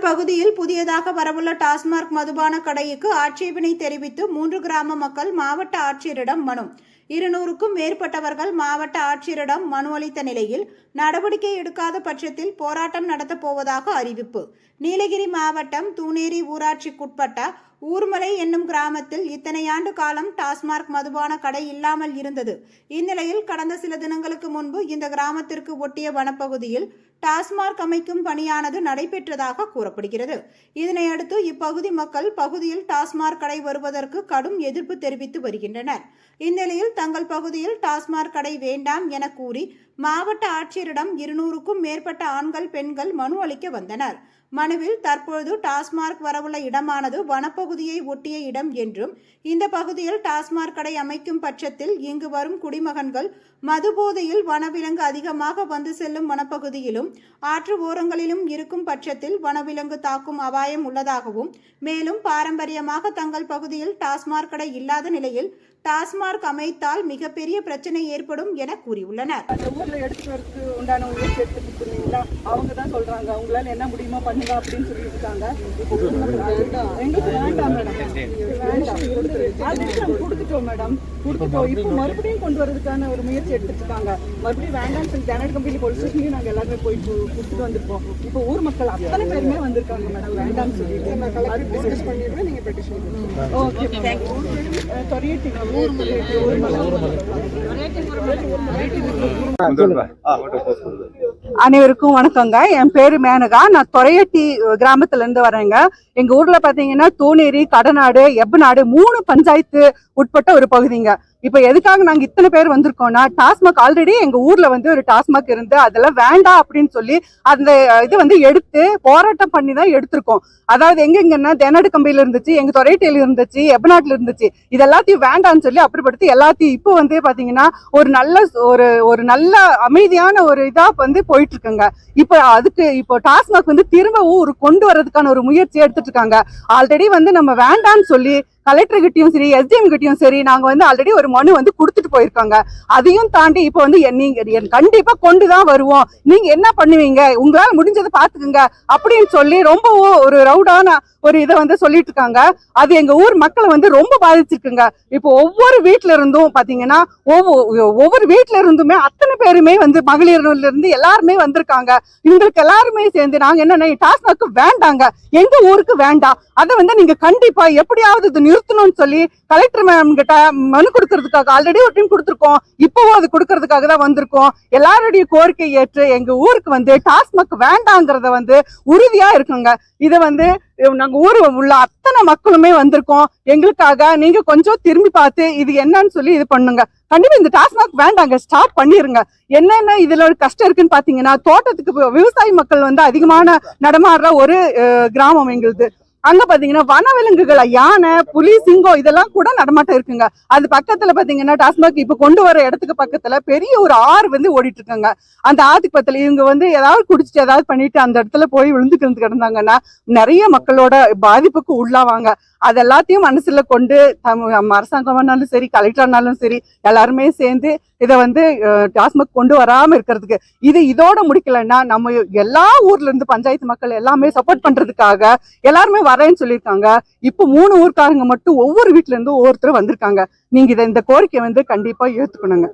புதியதாக வரவுள்ள டாஸ்மாக் மதுபான கடைக்கு ஆட்சேபனை தெரிவித்து மூன்று கிராம மக்கள் மாவட்ட ஆட்சியரிடம் மனு. இருநூறுக்கும் மேற்பட்டவர்கள் மாவட்ட ஆட்சியரிடம் மனு அளித்த நிலையில் நடவடிக்கை எடுக்காத பட்சத்தில் போராட்டம் நடத்தப் போவதாக அறிவிப்பு. நீலகிரி மாவட்டம் தூணேரி ஊராட்சிக்குட்பட்ட ஊர்மலை என்னும் கிராமத்தில் இத்தனை ஆண்டு காலம் டாஸ்மாக் மதுபான கடை இல்லாமல் இருந்தது. இந்நிலையில் கடந்த சில தினங்களுக்கு முன்பு இந்த கிராமத்திற்கு ஒட்டிய வனப்பகுதியில் டாஸ்மாக் அமைக்கும் பணியானது நடைபெற்றதாக கூறப்படுகிறது. இதனையடுத்து இப்பகுதி மக்கள் பகுதியில் டாஸ்மாக் கடை வருவதற்கு கடும் எதிர்ப்பு தெரிவித்து வருகின்றனர். இந்நிலையில் தங்கள் பகுதியில் டாஸ்மாக் கடை வேண்டாம் என கூறி மாவட்ட ஆட்சியரிடம் இருநூறுக்கும் மேற்பட்ட ஆண்கள் பெண்கள் மனு அளிக்க வந்தனர். மனுவில் தற்பொழுது டாஸ்மாக் வரவுள்ள இடமானது வனப்பகுதியை ஒட்டிய இடம் என்றும் இந்த பகுதியில் டாஸ்மாக் கடை அமைக்கும் பட்சத்தில் இங்கு வரும் குடிமகன்கள் மதுபோதையில் வனவிலங்கு அதிகமாக வந்து செல்லும் வனப்பகுதியிலும் ஆற்று ஓரங்களிலும் இருக்கும் பட்சத்தில் வனவிலங்கு தாக்கும் அபாயம் உள்ளதாகவும் மேலும் பாரம்பரியமாக தங்கள் பகுதியில் டாஸ்மாக் கடை இல்லாத நிலையில் டாஸ்மாக் அமைத்தால் மிகப்பெரிய பிரச்சனை ஏற்படும் என கூறியுள்ளனர். ஊர்ல எடுத்துட்டு வரதுக்கு உண்டான முயற்சி எடுத்துட்டு இருக்கீங்களா அவங்க தான் சொல்றாங்க. அவங்களால என்ன முடியுமோ பண்ணுங்க அப்படின்னு சொல்லிட்டு இருக்காங்க எங்களுக்கு வேண்டாம் மேடம். வேண்டாம் நம்ம கொடுத்துட்டோம் மேடம். கொடுத்துட்டோம். இப்போ மறுபடியும் கொண்டு வரதுக்கான ஒரு முயற்சி எடுத்துட்டு இருக்காங்க மறுபடியும் வேண்டாம்னு சொல்லி ஜனநாயக கம்பெனி போலீஸ் ஸ்டேஷன்லயும் நாங்க எல்லாருமே போய் கொடுத்துட்டு வந்திருப்போம் இப்போ ஊர் மக்கள் அத்தனை பேருமே வந்திருக்காங்க மேடம். வேண்டாம்னு சொல்லிட்டு. டிஸ்கஸ் பண்ணிடுவேன் நீங்க பெட்டிஷன் ஓகே தேங்க்யூ அனைவருக்கும் வணக்கங்க. என் பேரு மேனகா. நான் தொரையட்டி கிராமத்துல இருந்து வரேங்க. எங்க ஊர்ல பாத்தீங்கன்னா தூணேரி கடநாடு எப்பநாடு மூணு பஞ்சாயத்து உட்பட்ட ஒரு பகுதிங்க. இப்ப எதுக்காக நாங்க இத்தனை பேர் வந்திருக்கோம்னா டாஸ்மாக் ஆல்ரெடி எங்க ஊர்ல வந்து ஒரு டாஸ்மாக் இருந்து அதெல்லாம் வேண்டாம் அப்படின்னு சொல்லி அந்த இது வந்து எடுத்து போராட்டம் பண்ணி தான் எடுத்திருக்கோம். அதாவது எங்க எங்கன்னா தெனாடு கம்பியில இருந்துச்சு எங்க தொரைட்டியில இருந்துச்சு எபநாட்டில் இருந்துச்சு. இது எல்லாத்தையும் வேண்டாம்னு சொல்லி அப்புறப்படுத்தி எல்லாத்தையும் இப்போ வந்து பாத்தீங்கன்னா ஒரு நல்ல ஒரு ஒரு நல்ல அமைதியான ஒரு இதா வந்து போயிட்டு இருக்குங்க இப்போ அதுக்கு இப்போ டாஸ்மாக் வந்து திரும்பவும் ஒரு கொண்டு வர்றதுக்கான ஒரு முயற்சி எடுத்துட்டு இருக்காங்க ஆல்ரெடி வந்து நம்ம வேண்டாம்னு சொல்லி கலெக்டர் கிட்டயும் சரி எஸ்டிஎம் கிட்டயும் சரி நாங்க வந்து ஆல்ரெடி ஒரு மனு வந்து கொடுத்துட்டு போயிருக்காங்க. அதையும் தாண்டி இப்போ வந்து என் நீங்க கண்டிப்பா கொண்டு தான் வருவோம். நீங்க என்ன பண்ணுவீங்க? உங்களால முடிஞ்சதை பாத்துக்குங்க அப்படின்னு சொல்லி ரொம்பவும் ஒரு ரவுடான ஒரு இதை வந்து சொல்லிட்டு இருக்காங்க. அது எங்க ஊர் மக்களை வந்து ரொம்ப பாதிச்சிருக்குங்க. இப்போ ஒவ்வொரு வீட்ல இருந்தும் பாத்தீங்கன்னா ஒவ்வொரு ஒவ்வொரு வீட்ல இருந்துமே அத்தனை பேருமே வந்து மகளிர்ல இருந்து எல்லாருமே வந்திருக்காங்க. இவங்களுக்கு எல்லாருமே சேர்ந்து நாங்க என்ன டாஸ்மாக் வேண்டாங்க. எங்க ஊருக்கு வேண்டாம். அதை வந்து நீங்க கண்டிப்பா எப்படியாவது இது நிறுத்தணும்னு சொல்லி கலெக்டர் மேடம் கிட்ட மனு கொடுக்கறதுக்காக ஆல்ரெடி ஒரு டைம் கொடுத்துருக்கோம். இப்போவும் அது கொடுக்கறதுக்காக தான் வந்திருக்கோம். எல்லாருடைய கோரிக்கை ஏற்று எங்க ஊருக்கு வந்து டாஸ்மாக் வேண்டாங்கிறத வந்து உறுதியா இருக்குங்க இதை வந்து நாங்க ஊர் உள்ள அத்தனை மக்களுமே வந்திருக்கோம். எங்களுக்காக நீங்க கொஞ்சம் திரும்பி பார்த்து இது என்னன்னு சொல்லி இது பண்ணுங்க. கண்டிப்பா இந்த டாஸ்மாக் வேண்டாங்க ஸ்டாப் பண்ணிருங்க. என்னென்ன இதுல ஒரு கஷ்டம் இருக்குன்னு பாத்தீங்கன்னா தோட்டத்துக்கு விவசாய மக்கள் வந்து அதிகமான நடமாடுற ஒரு கிராமம் எங்களுது. அங்க பாத்தீங்கன்னா வனவிலங்குகள் யானை புலி சிங்கம் இதெல்லாம் கூட நடமாட்டம் இருக்குங்க. அது பக்கத்துல பாத்தீங்கன்னா டாஸ்மாக் இப்ப கொண்டு வர இடத்துக்கு பக்கத்துல பெரிய ஒரு ஆறு வந்து ஓடிட்டு இருக்காங்க அந்த ஆத்துக்கு பக்கத்துல இவங்க வந்து ஏதாவது குடிச்சிட்டு ஏதாவது பண்ணிட்டு அந்த இடத்துல போய் விழுந்துக்கிட்டு கிடந்தாங்கன்னா நிறைய மக்களோட பாதிப்புக்கு உள்ளாவாங்க. அது எல்லாத்தையும் மனசுல கொண்டு தம்- அரசாங்கமானாலும் சரி கலெக்டர்னாலும் சரி எல்லாருமே சேர்ந்து இதை வந்து டாஸ்மாக் கொண்டு வராம இருக்கிறதுக்கு இது இதோட முடிக்கலைன்னா நம்ம எல்லா ஊர்ல இருந்து பஞ்சாயத்து மக்கள் எல்லாமே சப்போர்ட் பண்றதுக்காக எல்லாருமே வரேன்னு சொல்லியிருக்காங்க. இப்போ மூணு ஊர்க்காரங்க மட்டும் ஒவ்வொரு வீட்டுல இருந்து ஒவ்வொருத்தரும் வந்திருக்காங்க. நீங்க இதை இந்த கோரிக்கை வந்து கண்டிப்பா ஏத்துக்கணுங்க.